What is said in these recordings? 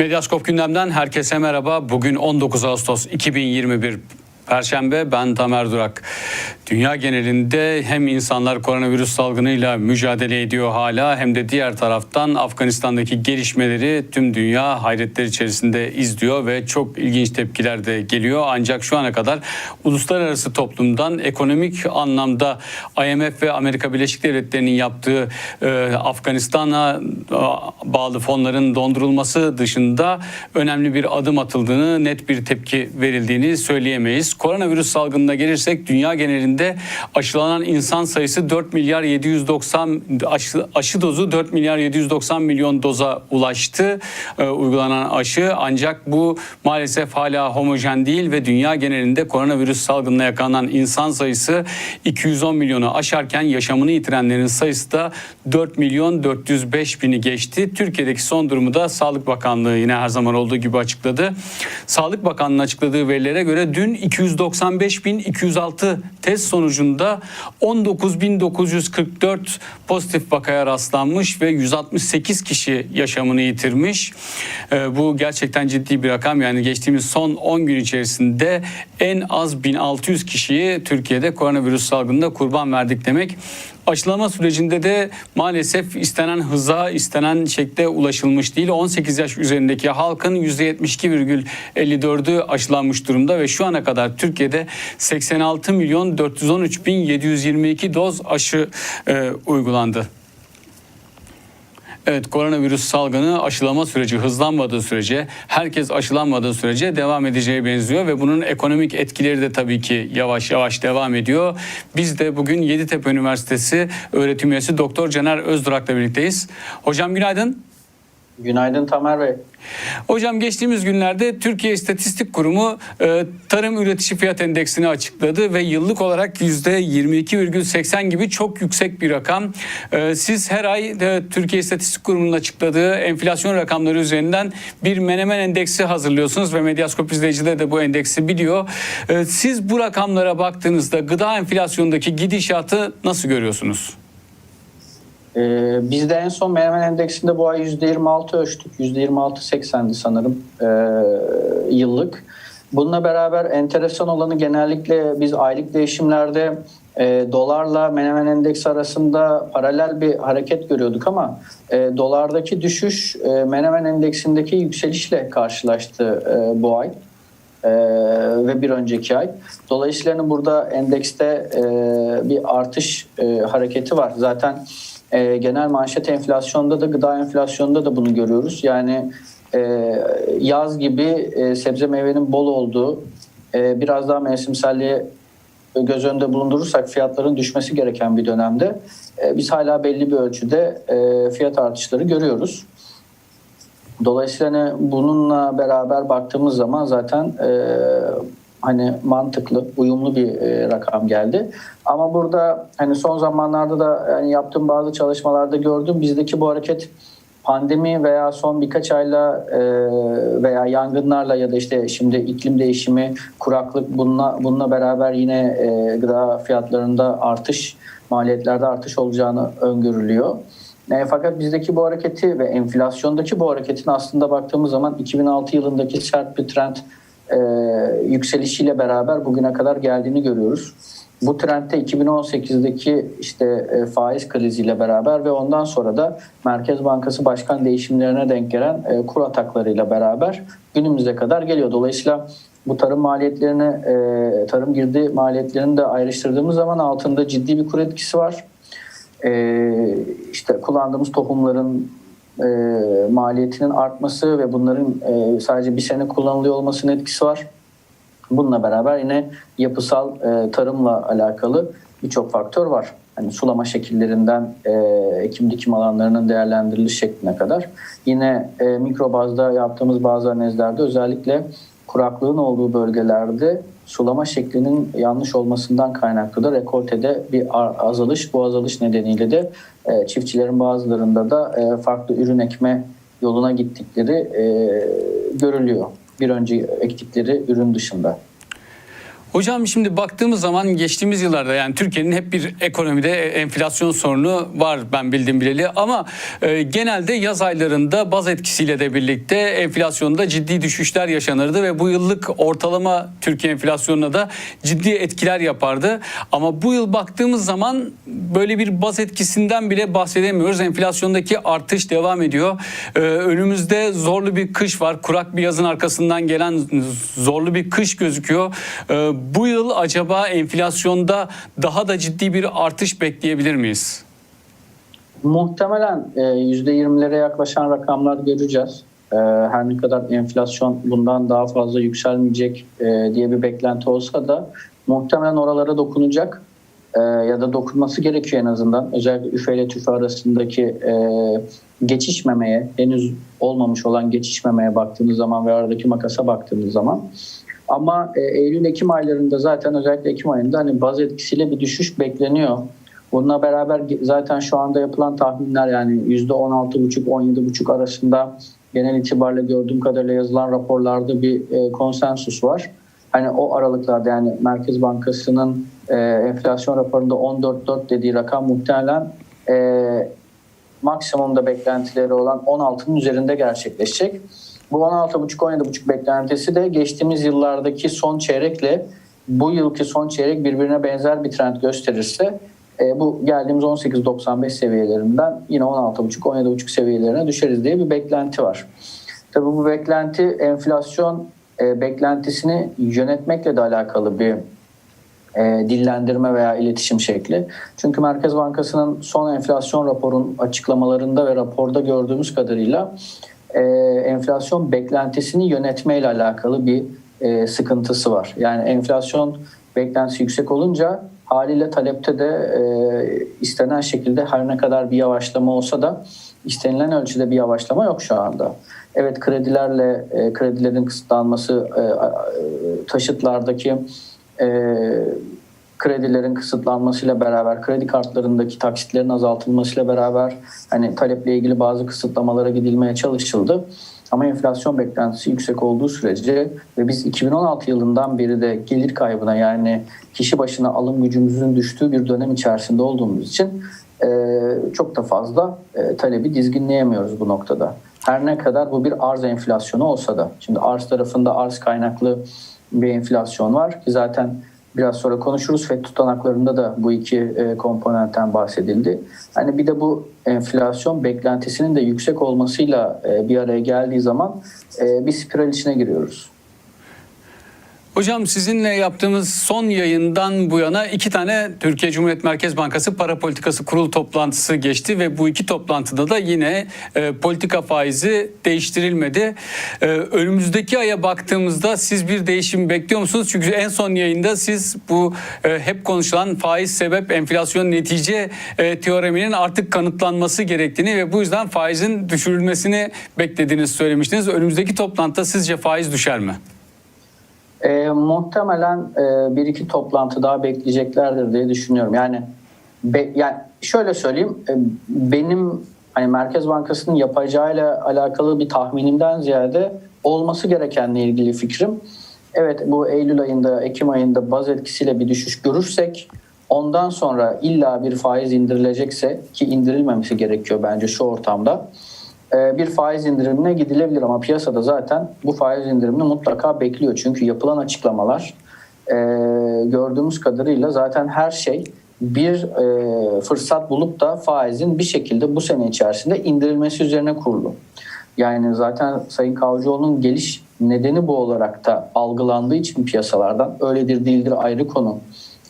Medyaskop gündemden herkese merhaba. Bugün 19 Ağustos 2021 Perşembe ben Tamer Durak. Dünya genelinde hem insanlar koronavirüs salgınıyla mücadele ediyor hala hem de diğer taraftan Afganistan'daki gelişmeleri tüm dünya hayretler içerisinde izliyor ve çok ilginç tepkiler de geliyor. Ancak şu ana kadar uluslararası toplumdan ekonomik anlamda IMF ve Amerika Birleşik Devletleri'nin yaptığı e, Afganistan'a e, bağlı fonların dondurulması dışında önemli bir adım atıldığını, net bir tepki verildiğini söyleyemeyiz. Koronavirüs salgınına gelirsek dünya genelinde aşılanan insan sayısı 4 milyar 790 aşı, aşı dozu 4 milyar 790 milyon doza ulaştı e, uygulanan aşı ancak bu maalesef hala homojen değil ve dünya genelinde koronavirüs salgınına yakalanan insan sayısı 210 milyonu aşarken yaşamını yitirenlerin sayısı da 4 milyon 405 bini geçti. Türkiye'deki son durumu da Sağlık Bakanlığı yine her zaman olduğu gibi açıkladı. Sağlık Bakanlığı'nın açıkladığı verilere göre dün 295.206 test sonucunda 19.944 pozitif vakaya rastlanmış ve 168 kişi yaşamını yitirmiş. Ee, bu gerçekten ciddi bir rakam. Yani geçtiğimiz son 10 gün içerisinde en az 1600 kişiyi Türkiye'de koronavirüs salgınında kurban verdik demek. Aşılama sürecinde de maalesef istenen hıza, istenen şekle ulaşılmış değil. 18 yaş üzerindeki halkın %72,54'ü aşılanmış durumda ve şu ana kadar Türkiye'de 86 milyon 413 bin 722 doz aşı e, uygulandı. Evet koronavirüs salgını aşılama süreci hızlanmadığı sürece herkes aşılanmadığı sürece devam edeceği benziyor ve bunun ekonomik etkileri de tabii ki yavaş yavaş devam ediyor. Biz de bugün Yeditepe Üniversitesi öğretim üyesi Doktor Caner Özdurak'la birlikteyiz. Hocam günaydın. Günaydın Tamer Bey. Hocam geçtiğimiz günlerde Türkiye İstatistik Kurumu e, tarım üretici fiyat endeksini açıkladı ve yıllık olarak %22,80 gibi çok yüksek bir rakam. E, siz her ay e, Türkiye İstatistik Kurumu'nun açıkladığı enflasyon rakamları üzerinden bir menemen endeksi hazırlıyorsunuz ve Medyaskop izleyicileri de bu endeksi biliyor. E, siz bu rakamlara baktığınızda gıda enflasyonundaki gidişatı nasıl görüyorsunuz? Ee, biz de en son Menemen Endeksinde bu ay %26 ölçtük. %26.80'di sanırım ee, yıllık. Bununla beraber enteresan olanı genellikle biz aylık değişimlerde e, dolarla Menemen Endeksi arasında paralel bir hareket görüyorduk ama e, dolardaki düşüş e, Menemen Endeksindeki yükselişle karşılaştı e, bu ay. Ee, ve bir önceki ay. Dolayısıyla hani burada endekste e, bir artış e, hareketi var. Zaten e, genel manşet enflasyonda da gıda enflasyonunda da bunu görüyoruz. Yani e, yaz gibi e, sebze meyvenin bol olduğu e, biraz daha mevsimselliğe göz önünde bulundurursak fiyatların düşmesi gereken bir dönemde e, biz hala belli bir ölçüde e, fiyat artışları görüyoruz. Dolayısıyla hani bununla beraber baktığımız zaman zaten e, hani mantıklı, uyumlu bir e, rakam geldi. Ama burada hani son zamanlarda da yani yaptığım bazı çalışmalarda gördüm bizdeki bu hareket pandemi veya son birkaç ayla e, veya yangınlarla ya da işte şimdi iklim değişimi, kuraklık bununla bununla beraber yine e, gıda fiyatlarında artış, maliyetlerde artış olacağını öngörülüyor. E, fakat bizdeki bu hareketi ve enflasyondaki bu hareketin aslında baktığımız zaman 2006 yılındaki sert bir trend e, yükselişiyle beraber bugüne kadar geldiğini görüyoruz. Bu trendte 2018'deki işte e, faiz kriziyle beraber ve ondan sonra da Merkez Bankası başkan değişimlerine denk gelen e, kur ataklarıyla beraber günümüze kadar geliyor. Dolayısıyla bu tarım maliyetlerini, e, tarım girdi maliyetlerini de ayrıştırdığımız zaman altında ciddi bir kur etkisi var. E, işte kullandığımız tohumların e, maliyetinin artması ve bunların e, sadece bir sene kullanılıyor olmasının etkisi var. Bununla beraber yine yapısal e, tarımla alakalı birçok faktör var. Hani sulama şekillerinden e, ekim dikim alanlarının değerlendiriliş şekline kadar. Yine e, mikro yaptığımız bazı analizlerde özellikle kuraklığın olduğu bölgelerde sulama şeklinin yanlış olmasından kaynaklı da rekoltede bir azalış. Bu azalış nedeniyle de e, çiftçilerin bazılarında da e, farklı ürün ekme yoluna gittikleri e, görülüyor. Bir önce ektikleri ürün dışında. Hocam şimdi baktığımız zaman geçtiğimiz yıllarda yani Türkiye'nin hep bir ekonomide enflasyon sorunu var ben bildiğim bileli ama e, genelde yaz aylarında baz etkisiyle de birlikte enflasyonda ciddi düşüşler yaşanırdı ve bu yıllık ortalama Türkiye enflasyonuna da ciddi etkiler yapardı. Ama bu yıl baktığımız zaman böyle bir baz etkisinden bile bahsedemiyoruz. Enflasyondaki artış devam ediyor. E, önümüzde zorlu bir kış var. Kurak bir yazın arkasından gelen zorlu bir kış gözüküyor. E, bu yıl acaba enflasyonda daha da ciddi bir artış bekleyebilir miyiz? Muhtemelen e, %20'lere yaklaşan rakamlar göreceğiz. E, Her ne kadar enflasyon bundan daha fazla yükselmeyecek e, diye bir beklenti olsa da muhtemelen oralara dokunacak E, ya da dokunması gerekiyor en azından. Özellikle üfe ile tüfe arasındaki e, geçişmemeye, henüz olmamış olan geçişmemeye baktığınız zaman ve aradaki makasa baktığınız zaman. Ama e, Eylül-Ekim aylarında zaten özellikle Ekim ayında hani baz etkisiyle bir düşüş bekleniyor. Bununla beraber zaten şu anda yapılan tahminler yani %16,5-17,5 arasında genel itibariyle gördüğüm kadarıyla yazılan raporlarda bir e, konsensus var. Hani o aralıklarda yani Merkez Bankası'nın e, enflasyon raporunda 14.4 dediği rakam muhtemelen e, maksimumda beklentileri olan 16'nın üzerinde gerçekleşecek. Bu 16,5-17,5 beklentisi de geçtiğimiz yıllardaki son çeyrekle bu yılki son çeyrek birbirine benzer bir trend gösterirse e, bu geldiğimiz 18.95 seviyelerinden yine 16.5-17.5 seviyelerine düşeriz diye bir beklenti var. Tabii bu beklenti enflasyon e, beklentisini yönetmekle de alakalı bir e, dillendirme veya iletişim şekli. Çünkü Merkez Bankası'nın son enflasyon raporun açıklamalarında ve raporda gördüğümüz kadarıyla e, enflasyon beklentisini yönetmeyle alakalı bir e, sıkıntısı var. Yani enflasyon beklentisi yüksek olunca haliyle talepte de e, istenen şekilde her ne kadar bir yavaşlama olsa da istenilen ölçüde bir yavaşlama yok şu anda. Evet kredilerle e, kredilerin kısıtlanması e, e, taşıtlardaki e, kredilerin kısıtlanmasıyla beraber kredi kartlarındaki taksitlerin azaltılmasıyla beraber hani taleple ilgili bazı kısıtlamalara gidilmeye çalışıldı. Ama enflasyon beklentisi yüksek olduğu sürece ve biz 2016 yılından beri de gelir kaybına yani kişi başına alım gücümüzün düştüğü bir dönem içerisinde olduğumuz için e, çok da fazla e, talebi dizginleyemiyoruz bu noktada. Her ne kadar bu bir arz enflasyonu olsa da. Şimdi arz tarafında arz kaynaklı bir enflasyon var ki zaten biraz sonra konuşuruz. FED tutanaklarında da bu iki e, komponentten bahsedildi. Hani bir de bu enflasyon beklentisinin de yüksek olmasıyla e, bir araya geldiği zaman e, bir spiral içine giriyoruz. Hocam sizinle yaptığımız son yayından bu yana iki tane Türkiye Cumhuriyet Merkez Bankası Para Politikası Kurulu toplantısı geçti ve bu iki toplantıda da yine e, politika faizi değiştirilmedi. E, önümüzdeki aya baktığımızda siz bir değişim bekliyor musunuz? Çünkü en son yayında siz bu e, hep konuşulan faiz sebep enflasyon netice e, teoreminin artık kanıtlanması gerektiğini ve bu yüzden faizin düşürülmesini beklediğinizi söylemiştiniz. Önümüzdeki toplantıda sizce faiz düşer mi? E, muhtemelen e, bir iki toplantı daha bekleyeceklerdir diye düşünüyorum. Yani be, yani şöyle söyleyeyim, e, benim hani Merkez Bankası'nın yapacağıyla alakalı bir tahminimden ziyade olması gerekenle ilgili fikrim. Evet bu Eylül ayında, Ekim ayında baz etkisiyle bir düşüş görürsek ondan sonra illa bir faiz indirilecekse ki indirilmemesi gerekiyor bence şu ortamda bir faiz indirimine gidilebilir ama piyasada zaten bu faiz indirimini mutlaka bekliyor. Çünkü yapılan açıklamalar e, gördüğümüz kadarıyla zaten her şey bir e, fırsat bulup da faizin bir şekilde bu sene içerisinde indirilmesi üzerine kurulu. Yani zaten Sayın Kavcıoğlu'nun geliş nedeni bu olarak da algılandığı için piyasalardan öyledir değildir ayrı konu.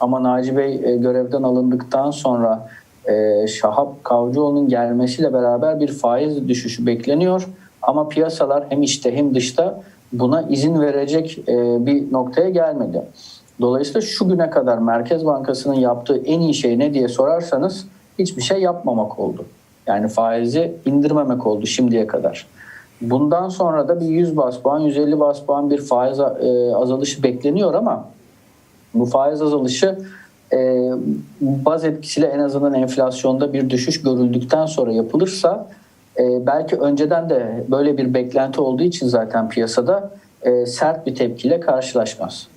Ama Naci Bey e, görevden alındıktan sonra e, Şahap Kavcıoğlu'nun gelmesiyle beraber bir faiz düşüşü bekleniyor. Ama piyasalar hem içte hem dışta buna izin verecek e, bir noktaya gelmedi. Dolayısıyla şu güne kadar Merkez Bankası'nın yaptığı en iyi şey ne diye sorarsanız hiçbir şey yapmamak oldu. Yani faizi indirmemek oldu şimdiye kadar. Bundan sonra da bir 100 bas puan, 150 bas puan bir faiz e, azalışı bekleniyor ama bu faiz azalışı e, baz etkisiyle en azından enflasyonda bir düşüş görüldükten sonra yapılırsa e, belki önceden de böyle bir beklenti olduğu için zaten piyasada e, sert bir tepkiyle karşılaşmaz.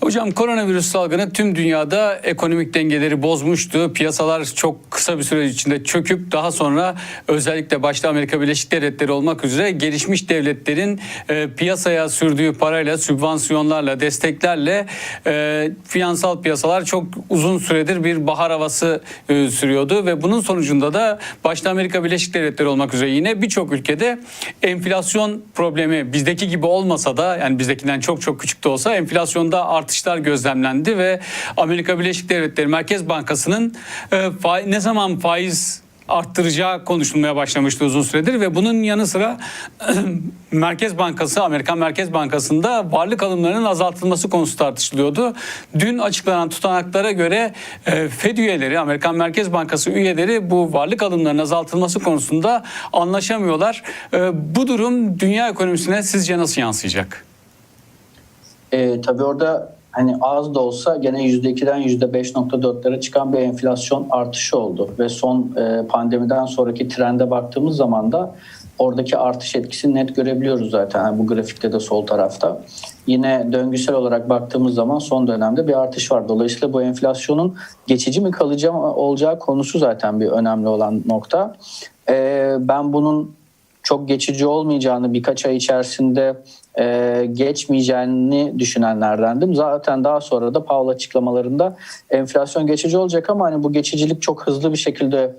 Hocam koronavirüs salgını tüm dünyada ekonomik dengeleri bozmuştu. Piyasalar çok kısa bir süre içinde çöküp daha sonra özellikle başta Amerika Birleşik Devletleri olmak üzere gelişmiş devletlerin e, piyasaya sürdüğü parayla, sübvansiyonlarla, desteklerle e, finansal piyasalar çok uzun süredir bir bahar havası e, sürüyordu ve bunun sonucunda da başta Amerika Birleşik Devletleri olmak üzere yine birçok ülkede enflasyon problemi bizdeki gibi olmasa da yani bizdekinden çok çok küçük de olsa enflasyonda artışlar gözlemlendi ve Amerika Birleşik Devletleri Merkez Bankası'nın e, ne zaman faiz arttıracağı konuşulmaya başlamıştı uzun süredir ve bunun yanı sıra Merkez Bankası, Amerikan Merkez Bankası'nda varlık alımlarının azaltılması konusu tartışılıyordu. Dün açıklanan tutanaklara göre e, Fed üyeleri, Amerikan Merkez Bankası üyeleri bu varlık alımlarının azaltılması konusunda anlaşamıyorlar. E, bu durum dünya ekonomisine sizce nasıl yansıyacak? E, tabii orada hani az da olsa gene %2'den %5.4'lere çıkan bir enflasyon artışı oldu. Ve son e, pandemiden sonraki trende baktığımız zaman da oradaki artış etkisini net görebiliyoruz zaten yani bu grafikte de sol tarafta. Yine döngüsel olarak baktığımız zaman son dönemde bir artış var. Dolayısıyla bu enflasyonun geçici mi kalıcı mı olacağı konusu zaten bir önemli olan nokta. E, ben bunun çok geçici olmayacağını birkaç ay içerisinde e, geçmeyeceğini düşünenlerdendim. Zaten daha sonra da Powell açıklamalarında enflasyon geçici olacak ama hani bu geçicilik çok hızlı bir şekilde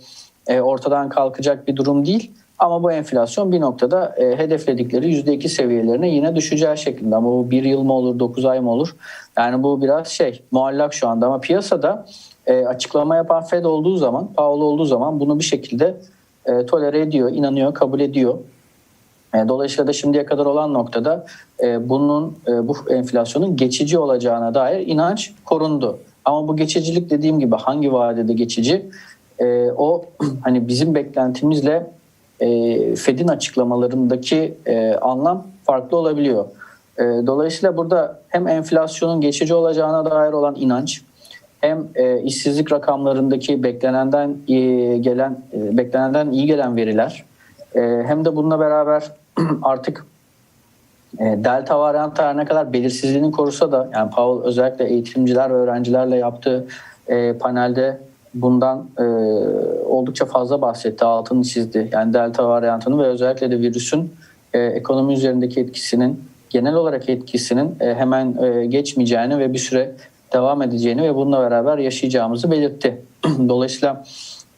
e, ortadan kalkacak bir durum değil. Ama bu enflasyon bir noktada e, hedefledikleri %2 seviyelerine yine düşeceği şeklinde. Ama bu bir yıl mı olur, 9 ay mı olur? Yani bu biraz şey muallak şu anda ama piyasada e, açıklama yapan Fed olduğu zaman, Powell olduğu zaman bunu bir şekilde e, tolere ediyor, inanıyor, kabul ediyor. E, Dolayısıyla da şimdiye kadar olan noktada e, bunun e, bu enflasyonun geçici olacağına dair inanç korundu. Ama bu geçicilik dediğim gibi hangi vadede geçici? O hani bizim beklentimizle Fed'in açıklamalarındaki anlam farklı olabiliyor. Dolayısıyla burada hem enflasyonun geçici olacağına dair olan inanç hem işsizlik rakamlarındaki beklenenden gelen beklenenden iyi gelen veriler e, hem de bununla beraber artık e, delta varyantı her ne kadar belirsizliğini korusa da yani Powell özellikle eğitimciler ve öğrencilerle yaptığı e, panelde bundan e, oldukça fazla bahsetti, altını çizdi. Yani delta varyantını ve özellikle de virüsün e, ekonomi üzerindeki etkisinin genel olarak etkisinin e, hemen e, geçmeyeceğini ve bir süre devam edeceğini ve bununla beraber yaşayacağımızı belirtti. Dolayısıyla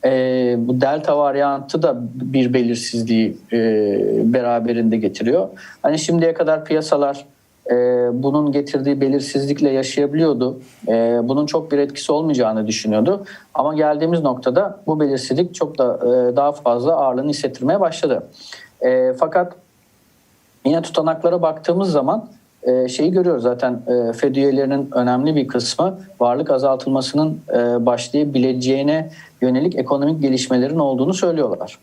e, bu delta varyantı da bir belirsizliği e, beraberinde getiriyor. Hani şimdiye kadar piyasalar e, bunun getirdiği belirsizlikle yaşayabiliyordu. E, bunun çok bir etkisi olmayacağını düşünüyordu. Ama geldiğimiz noktada bu belirsizlik çok da e, daha fazla ağırlığını hissettirmeye başladı. E, fakat yine tutanaklara baktığımız zaman e, şeyi görüyoruz zaten e, FED üyelerinin önemli bir kısmı varlık azaltılmasının e, başlayabileceğine yönelik ekonomik gelişmelerin olduğunu söylüyorlar.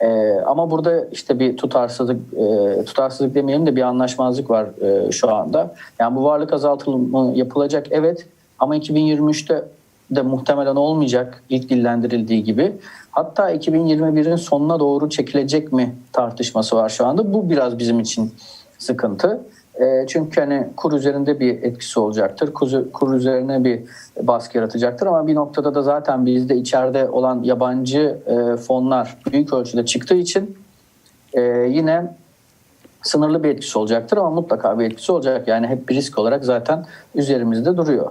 E, ama burada işte bir tutarsızlık, e, tutarsızlık demeyelim de bir anlaşmazlık var e, şu anda. Yani bu varlık azaltımı yapılacak evet ama 2023'te de muhtemelen olmayacak ilk dillendirildiği gibi. Hatta 2021'in sonuna doğru çekilecek mi tartışması var şu anda. Bu biraz bizim için sıkıntı. E, çünkü hani kur üzerinde bir etkisi olacaktır. Kur, kur üzerine bir baskı yaratacaktır ama bir noktada da zaten bizde içeride olan yabancı e, fonlar büyük ölçüde çıktığı için e, yine sınırlı bir etkisi olacaktır ama mutlaka bir etkisi olacak. Yani hep bir risk olarak zaten üzerimizde duruyor.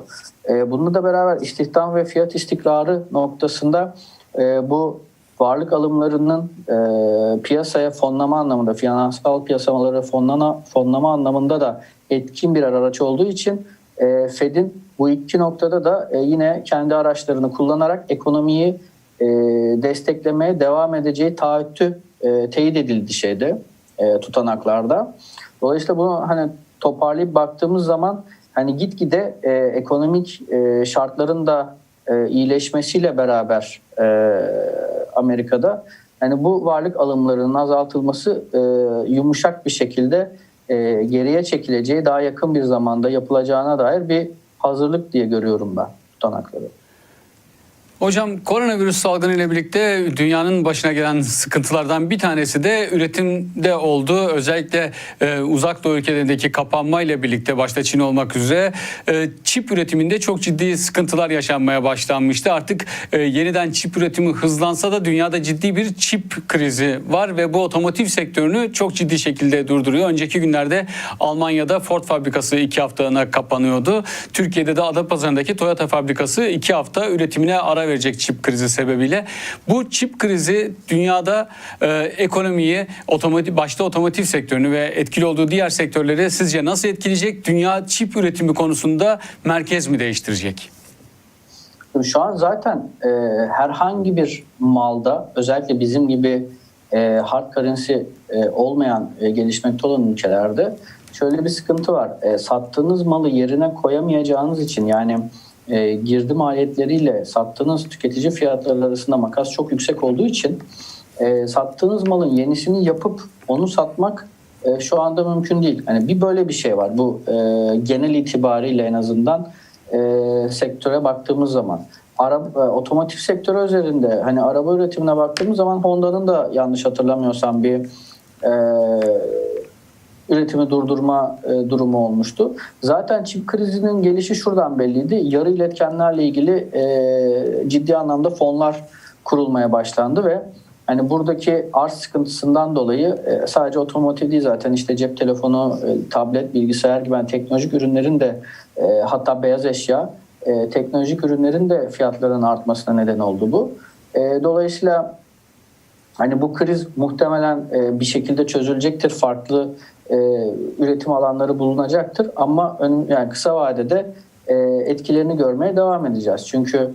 E, bununla da beraber istihdam ve fiyat istikrarı noktasında bu varlık alımlarının e, piyasaya fonlama anlamında, finansal piyasaları fonlama, fonlama anlamında da etkin bir araç olduğu için e, Fed'in bu iki noktada da e, yine kendi araçlarını kullanarak ekonomiyi e, desteklemeye devam edeceği taahhütü e, teyit edildi şeyde e, tutanaklarda. Dolayısıyla bunu hani toparlayıp baktığımız zaman hani gitgide e, ekonomik e, şartların da e, iyileşmesiyle beraber e, Amerika'da yani bu varlık alımlarının azaltılması e, yumuşak bir şekilde e, geriye çekileceği daha yakın bir zamanda yapılacağına dair bir hazırlık diye görüyorum ben tutanakları. Hocam koronavirüs salgını ile birlikte dünyanın başına gelen sıkıntılardan bir tanesi de üretimde oldu. Özellikle e, uzak doğu ülkelerindeki kapanma ile birlikte başta Çin olmak üzere e, çip üretiminde çok ciddi sıkıntılar yaşanmaya başlanmıştı. Artık e, yeniden çip üretimi hızlansa da dünyada ciddi bir çip krizi var ve bu otomotiv sektörünü çok ciddi şekilde durduruyor. Önceki günlerde Almanya'da Ford fabrikası iki haftalığına kapanıyordu. Türkiye'de de Adapazarı'ndaki Toyota fabrikası iki hafta üretimine ara verecek çip krizi sebebiyle. Bu çip krizi dünyada e, ekonomiyi, otomotiv, başta otomotiv sektörünü ve etkili olduğu diğer sektörleri sizce nasıl etkileyecek? Dünya çip üretimi konusunda merkez mi değiştirecek? Şu an zaten e, herhangi bir malda özellikle bizim gibi e, hard currency e, olmayan e, gelişmekte olan ülkelerde şöyle bir sıkıntı var. E, sattığınız malı yerine koyamayacağınız için yani e, girdi maliyetleriyle sattığınız tüketici fiyatları arasında makas çok yüksek olduğu için e, sattığınız malın yenisini yapıp onu satmak e, şu anda mümkün değil. Hani bir böyle bir şey var. Bu e, genel itibariyle en azından e, sektöre baktığımız zaman. Araba, e, otomotiv sektörü üzerinde hani araba üretimine baktığımız zaman Honda'nın da yanlış hatırlamıyorsam bir e, üretimi durdurma e, durumu olmuştu. Zaten çip krizinin gelişi şuradan belliydi. Yarı iletkenlerle ilgili e, ciddi anlamda fonlar kurulmaya başlandı ve hani buradaki arz sıkıntısından dolayı e, sadece otomotiv değil zaten işte cep telefonu, e, tablet, bilgisayar gibi yani teknolojik ürünlerin de e, hatta beyaz eşya teknolojik ürünlerin de fiyatlarının artmasına neden oldu bu. Dolayısıyla Hani bu kriz muhtemelen bir şekilde çözülecektir. Farklı e, üretim alanları bulunacaktır. Ama ön, yani kısa vadede e, etkilerini görmeye devam edeceğiz. Çünkü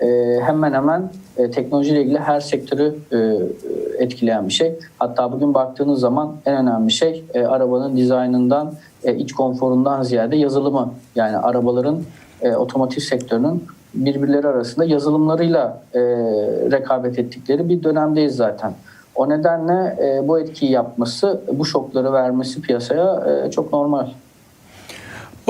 e, hemen hemen e, teknolojiyle ilgili her sektörü e, etkileyen bir şey. Hatta bugün baktığınız zaman en önemli şey e, arabanın dizaynından, e, iç konforundan ziyade yazılımı. Yani arabaların e, otomotiv sektörünün birbirleri arasında yazılımlarıyla e, rekabet ettikleri bir dönemdeyiz zaten. O nedenle e, bu etkiyi yapması, bu şokları vermesi piyasaya e, çok normal.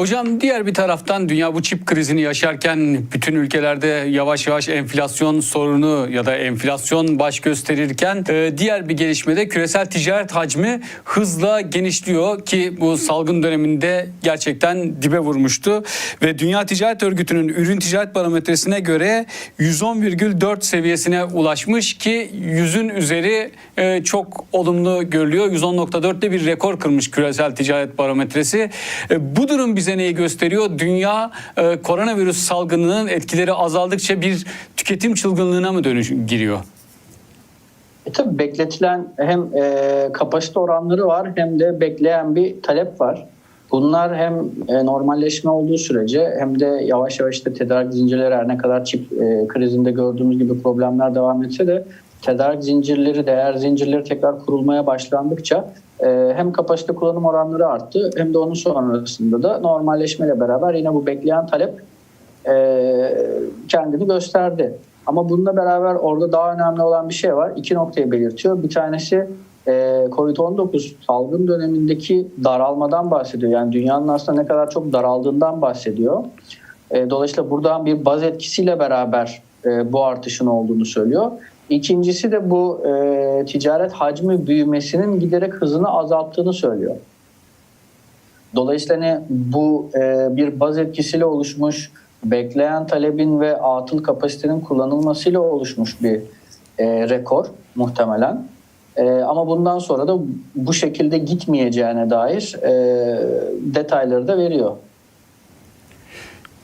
Hocam diğer bir taraftan dünya bu çip krizini yaşarken bütün ülkelerde yavaş yavaş enflasyon sorunu ya da enflasyon baş gösterirken e, diğer bir gelişmede küresel ticaret hacmi hızla genişliyor ki bu salgın döneminde gerçekten dibe vurmuştu ve Dünya Ticaret Örgütü'nün ürün ticaret barometresine göre 110,4 seviyesine ulaşmış ki 100'ün üzeri e, çok olumlu görülüyor. 110.4'te bir rekor kırmış küresel ticaret barometresi. E, bu durum bize neyi gösteriyor? Dünya e, koronavirüs salgınının etkileri azaldıkça bir tüketim çılgınlığına mı dönüş giriyor? E tabii bekletilen hem e, kapasite oranları var hem de bekleyen bir talep var. Bunlar hem e, normalleşme olduğu sürece hem de yavaş yavaş işte tedarik zincirleri her ne kadar çip e, krizinde gördüğümüz gibi problemler devam etse de tedarik zincirleri, değer zincirleri tekrar kurulmaya başlandıkça hem kapasite kullanım oranları arttı hem de onun sonrasında da normalleşmeyle beraber yine bu bekleyen talep e, kendini gösterdi. Ama bununla beraber orada daha önemli olan bir şey var. İki noktayı belirtiyor. Bir tanesi e, Covid-19 salgın dönemindeki daralmadan bahsediyor. Yani dünyanın aslında ne kadar çok daraldığından bahsediyor. E, dolayısıyla buradan bir baz etkisiyle beraber bu artışın olduğunu söylüyor. İkincisi de bu e, ticaret hacmi büyümesinin giderek hızını azalttığını söylüyor. Dolayısıyla hani bu e, bir baz etkisiyle oluşmuş, bekleyen talebin ve atıl kapasitenin kullanılmasıyla oluşmuş bir e, rekor muhtemelen. E, ama bundan sonra da bu şekilde gitmeyeceğine dair e, detayları da veriyor.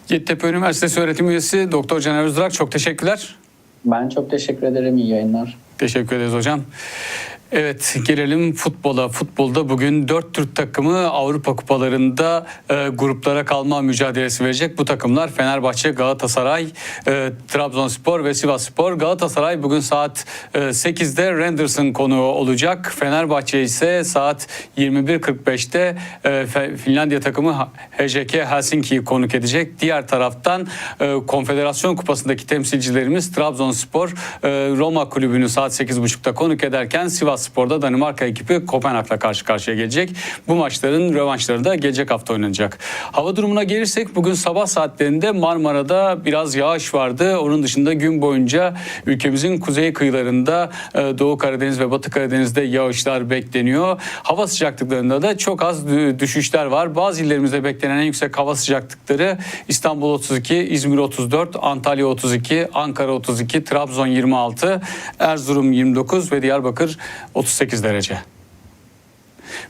Yeditepe Üniversitesi öğretim üyesi Doktor Caner Özdurak çok teşekkürler. Ben çok teşekkür ederim. İyi yayınlar. Teşekkür ederiz hocam. Evet gelelim futbola. Futbolda bugün dört Türk takımı Avrupa kupalarında e, gruplara kalma mücadelesi verecek. Bu takımlar Fenerbahçe, Galatasaray, e, Trabzonspor ve Sivasspor. Galatasaray bugün saat e, 8'de Renders'ın konuğu olacak. Fenerbahçe ise saat 21.45'te e, Finlandiya takımı HJK Helsinki'yi konuk edecek. Diğer taraftan e, Konfederasyon Kupası'ndaki temsilcilerimiz Trabzonspor e, Roma kulübünü saat 8.30'da konuk ederken Sivas Spor'da Danimarka ekibi Kopenhag'la karşı karşıya gelecek. Bu maçların rövanşları da gelecek hafta oynanacak. Hava durumuna gelirsek bugün sabah saatlerinde Marmara'da biraz yağış vardı. Onun dışında gün boyunca ülkemizin kuzey kıyılarında e, Doğu Karadeniz ve Batı Karadeniz'de yağışlar bekleniyor. Hava sıcaklıklarında da çok az dü- düşüşler var. Bazı illerimizde beklenen en yüksek hava sıcaklıkları İstanbul 32, İzmir 34, Antalya 32, Ankara 32, Trabzon 26, Erzurum 29 ve Diyarbakır 38 derece.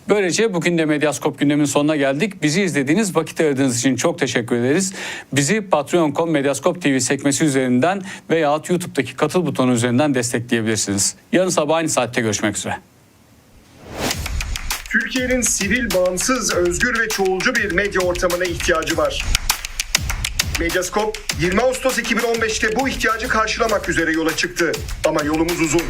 Böylece bugün de Medyaskop gündemin sonuna geldik. Bizi izlediğiniz vakit ayırdığınız için çok teşekkür ederiz. Bizi Patreon.com Medyaskop TV sekmesi üzerinden veya YouTube'daki katıl butonu üzerinden destekleyebilirsiniz. Yarın sabah aynı saatte görüşmek üzere. Türkiye'nin sivil, bağımsız, özgür ve çoğulcu bir medya ortamına ihtiyacı var. Medyaskop 20 Ağustos 2015'te bu ihtiyacı karşılamak üzere yola çıktı. Ama yolumuz uzun.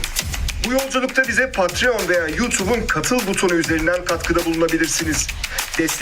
Bu yolculukta bize Patreon veya YouTube'un katıl butonu üzerinden katkıda bulunabilirsiniz. Destek